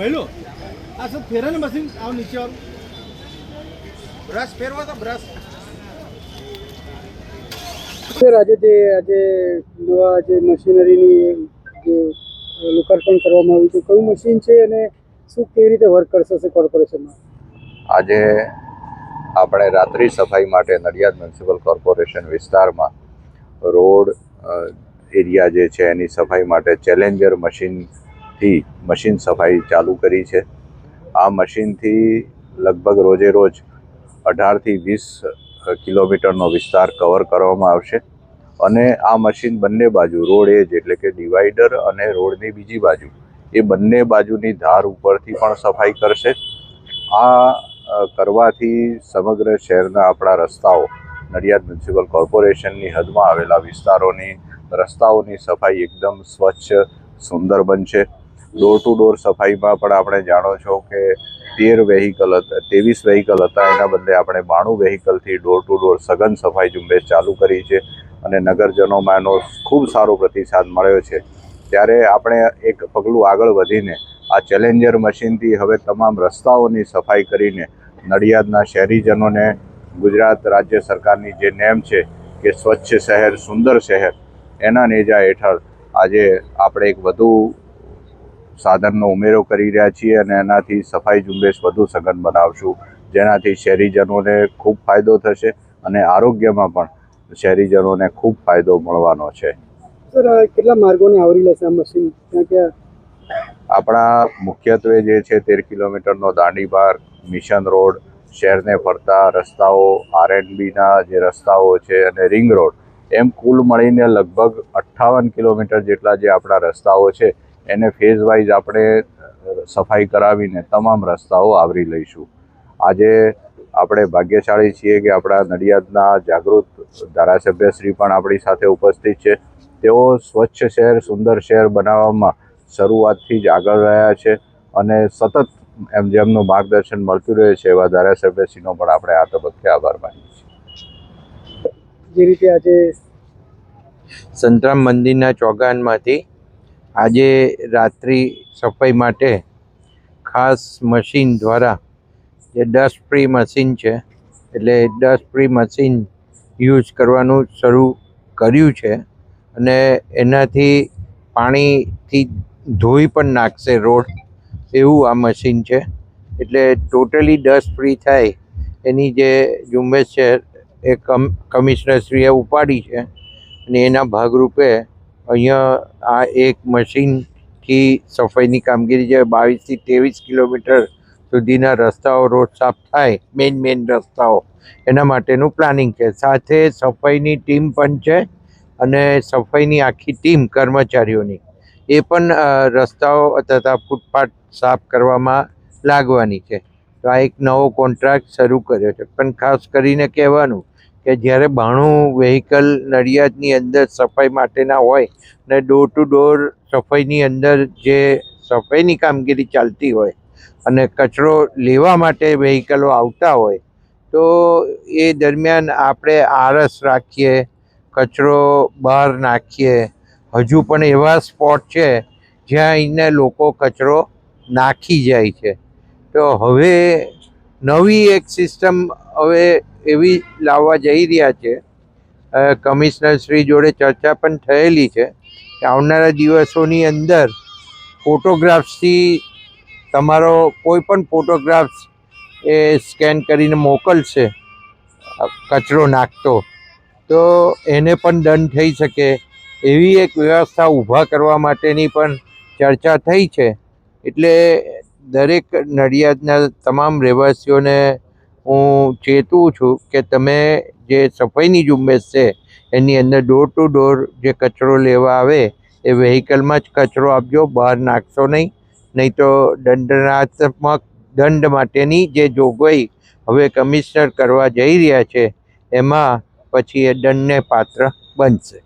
પહેલો આ શું ફેરે ને મશીન? આવ નીચે આવ. બ્રશ ફેરવો તો બ્રશ. સર આજે જે આજે નવા જે મશીનરીની જે લોકાર્પણ કરવામાં આવ્યું છે કયું મશીન છે અને શું કેવી રીતે વર્ક કરશે હશે કોર્પોરેશનમાં આજે આપણે રાત્રિ સફાઈ માટે નડિયાદ મ્યુનિસિપલ કોર્પોરેશન વિસ્તારમાં રોડ એરિયા જે છે એની સફાઈ માટે ચેલેન્જર મશીનથી મશીન સફાઈ ચાલુ કરી છે. આ મશીનથી લગભગ રોજે રોજ અઢારથી વીસ કિલોમીટરનો વિસ્તાર કવર કરવામાં આવશે. અને આ મશીન બંને બાજુ, રોડ એજ એટલે કે ડિવાઈડર અને રોડની બીજી બાજુ, એ બંને બાજુની ધાર ઉપરથી પણ સફાઈ કરશે. આ કરવાથી સમગ્ર શહેરના આપણા રસ્તાઓ, નડિયાદ મ્યુનિસિપલ કોર્પોરેશનની હદમાં આવેલા વિસ્તારોની રસ્તાઓની સફાઈ એકદમ સ્વચ્છ, સુંદર બનશે. ડોર ટુ ડોર સફાઈમાં પણ આપણે જાણો છો કે તેર વેહિકલ હતા, ત્રેવીસ વેહિકલ હતા. એના બદલે આપણે બાણું વેહિકલથી ડોર ટુ ડોર સઘન સફાઈ ઝુંબેશ ચાલુ કરી છે અને નગરજનોમાં એનો ખૂબ સારો પ્રતિસાદ મળ્યો છે. ત્યારે આપણે એક પગલું આગળ વધીને આ ચેલેન્જર મશીનથી હવે તમામ રસ્તાઓની સફાઈ કરીને નડિયાદના શહેરીજનોને ગુજરાત રાજ્ય સરકારની જે નેમ છે કે સ્વચ્છ શહેર, સુંદર શહેર, એના નેજા હેઠળ આજે આપણે એક વધુ સાધનનો ઉમેરો કરી રહ્યા છીએ અને એનાથી સફાઈ ઝુંબેશ વધુ સઘન બનાવશું. જેનાથી શહેરીજનોને ખૂબ ફાયદો થશે અને આરોગ્યમાં પણ શહેરીજનોને ખૂબ ફાયદો મળવાનો છે. સર કેટલા માર્ગોને આવરી લેશે આ મશીન? આપણા મુખ્યત્વે જે છે તેર કિલોમીટરનો દાંડી માર્ગ મિશન રોડ શહેરને ફરતા રસ્તાઓ આરએનબીના જે રસ્તાઓ છે અને રિંગ રોડ એમ કુલ મળીને લગભગ અઠ્ઠાવન કિલોમીટર જેટલા જે આપણા રસ્તાઓ છે એને ફેઝ વાઇઝ આપણે સફાઈ કરાવીને તમામ રસ્તાઓ આવરી લઈશું. આજે આપણે ભાગ્યશાળી છીએ કે આપણા નડિયાદના જાગૃત ધારાસભ્યશ્રી પણ આપણી સાથે ઉપસ્થિત છે. તેઓ સ્વચ્છ શહેર સુંદર શહેર બનાવવામાં શરૂઆતથી જ આગળ રહ્યા છે અને સતત એમ જેમનું માર્ગદર્શન મળતું રહે છે એવા ધારાસભ્યશ્રીનો પણ આપણે આ તબક્કે આભાર માનીએ છીએ. જે રીતે આજે સંતરામ મંદિરના ચોગાનમાંથી આજે રાત્રિ સફાઈ માટે ખાસ મશીન દ્વારા, જે ડસ્ટ ફ્રી મશીન છે, એટલે ડસ્ટ ફ્રી મશીન યુઝ કરવાનું શરૂ કર્યું છે અને એનાથી પાણીથી ધોઈ પણ નાખશે રોડ, એવું આ મશીન છે. એટલે ટોટલી ડસ્ટ ફ્રી થાય, એની જે ઝુંબેશ છે એ કમ, કમિશનરશ્રીએ ઉપાડી છે અને એના ભાગરૂપે અહીંયા આ એક મશીનથી સફાઈની કામગીરી જે બાવીસથી ત્રેવીસ કિલોમીટર સુધીના રસ્તાઓ રોડ સાફ થાય મેઇન મેઇન રસ્તાઓ, એના માટેનું પ્લાનિંગ છે. સાથે સફાઈની ટીમ પણ છે અને સફાઈની આખી ટીમ કર્મચારીઓની. એ પણ રસ્તાઓ તથા ફૂટપાથ સાફ કરવામાં લાગવાની છે. તો આ એક નવો કોન્ટ્રાક્ટ શરૂ કર્યો છે. પણ ખાસ કરીને કહેવાનું કે જ્યારે બાણું વેહિકલ નડિયાદની અંદર સફાઈ માટેના હોય ને ડોર ટુ ડોર સફાઈની અંદર જે સફાઈની કામગીરી ચાલતી હોય અને કચરો લેવા માટે વ્હીકલો આવતા હોય, તો એ દરમિયાન આપણે આરસ રાખીએ, કચરો બહાર નાખીએ. હજુ પણ એવા સ્પોટ છે જ્યાં અહીંને લોકો કચરો નાખી જાય છે. તો હવે નવી એક સિસ્ટમ હવે એવી લાવવા જઈ રહ્યા છે. કમિશનર શ્રી જોડે ચર્ચા પણ થયેલી છે આવનારા દિવસોની અંદર ફોટોગ્રાફ્સથી તમારો કોઈ પણ ફોટોગ્રાફ્સ એ સ્કેન કરીને મોકલશે, કચરો નાખતો, તો એને પણ દંડ થઈ શકે. એવી એક વ્યવસ્થા ઊભા કરવા માટેની પણ ચર્ચા થઈ છે. એટલે દરેક નડિયાદના તમામ રહેવાસીઓને હું ચેતવું છું કે તમે જે સફાઈની ઝુંબેશ છે, એની અંદર ડોર ટુ ડોર જે કચરો લેવા આવે, એ વ્હીકલમાં જ કચરો આપજો, બહાર નાખશો નહીં. નહીં તો દંડનાત્મક દંડ માટેની જે જોગવાઈ હવે કમિશનર કરવા જઈ રહ્યા છે, એમાં પછી એ દંડને પાત્ર બનશે.